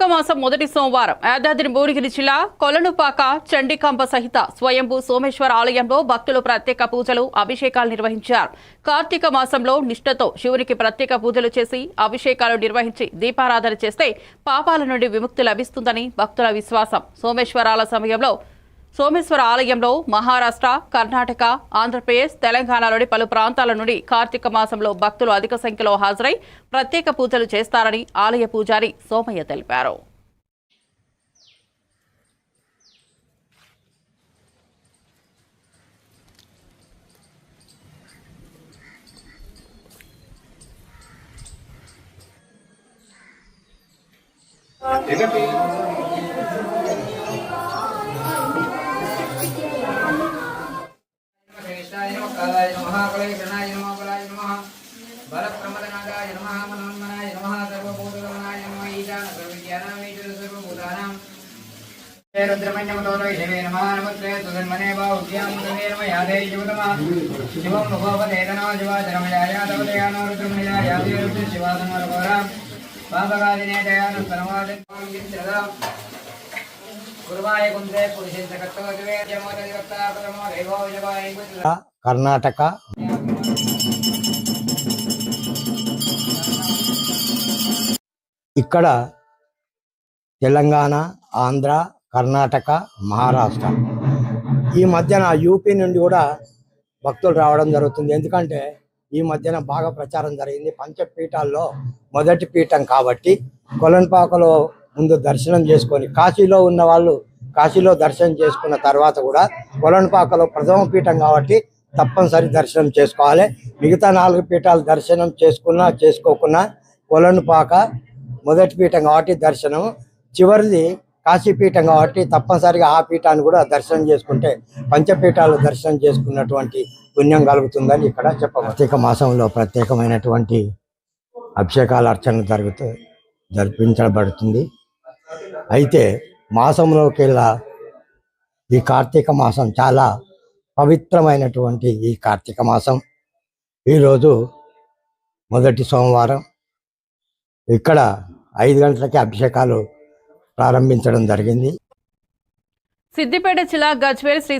కార్తీక మాసం మొదటి సోమవారం యాదాద్రి భువనగిరి జిల్లా కొలనుపాక చండికాంబ సహిత స్వయంభూ సోమేశ్వర ఆలయంలో భక్తులు ప్రత్యేక పూజలు అభిషేకాలు నిర్వహించారు. కార్తీక మాసంలో నిష్ఠతో శివునికి ప్రత్యేక పూజలు చేసి అభిషేకాలు నిర్వహించి దీపారాధన చేస్తే పాపాల నుండి విముక్తి లభిస్తుందని భక్తుల విశ్వాసం. సోమేశ్వరాల సమయంలో సోమేశ్వర ఆలయంలో మహారాష్ట్ర కర్ణాటక ఆంధ్రప్రదేశ్ తెలంగాణలోని పలు ప్రాంతాల నుండి కార్తీక మాసంలో భక్తులు అధిక సంఖ్యలో హాజరై ప్రత్యేక పూజలు చేస్తారని ఆలయ పూజారి సోమయ్య తెలిపారు. శ్రేష్టాయ కాలాయ నమ కలయ నమ. బల ప్రమదనాదాయ నమ మనోన్మనాయ నమ సర్వభూతగమనాయ నమ. ఈశాన సర్వవిద్యానామీశ్వర సర్వభూతానాం. జయ నమస్తే సుధన్మనే నమ. యాదే శివం ముఖోపదేతనో రుద్రమయాయాదే రుద్ర ఇక్కడ తెలంగాణ ఆంధ్ర కర్ణాటక మహారాష్ట్ర. ఈ మధ్యన యూపీ నుండి కూడా భక్తులు రావడం జరుగుతుంది. ఎందుకంటే ఈ మధ్యన బాగా ప్రచారం జరిగింది. పంచపీఠాల్లో మొదటి పీఠం కాబట్టి కొలన్పాకలో ముందు దర్శనం చేసుకొని కాశీలో ఉన్న వాళ్ళు కాశీలో దర్శనం చేసుకున్న తర్వాత కూడా కొలన్పాకలో ప్రథమ పీఠం కాబట్టి తప్పనిసరి దర్శనం చేసుకోవాలి. మిగతా నాలుగు పీఠాలు దర్శనం చేసుకున్నా చేసుకోకున్నా కొలనుపాక మొదటి పీఠం కాబట్టి దర్శనం. చివరిది కాశీపీఠం కాబట్టి తప్పనిసరిగా ఆ పీఠాన్ని కూడా దర్శనం చేసుకుంటే పంచపీఠాలు దర్శనం చేసుకున్నటువంటి పుణ్యం కలుగుతుందని ఇక్కడ చెప్ప ప్రత్యేక మాసంలో ప్రత్యేకమైనటువంటి అభిషేకాల అర్చన జరుగుతూ జరిపించబడుతుంది. అయితే మాసంలోకి ఈ కార్తీక మాసం చాలా పవిత్రమైనటువంటి ఈ కార్తీక మాసం. ఈరోజు మొదటి సోమవారం. ఇక్కడ ఐదు గంటలకి అభిషేకాలు ప్రారంభించడం జరిగింది. సిద్దిపేట జిల్లా గజ్వేల్ శ్రీ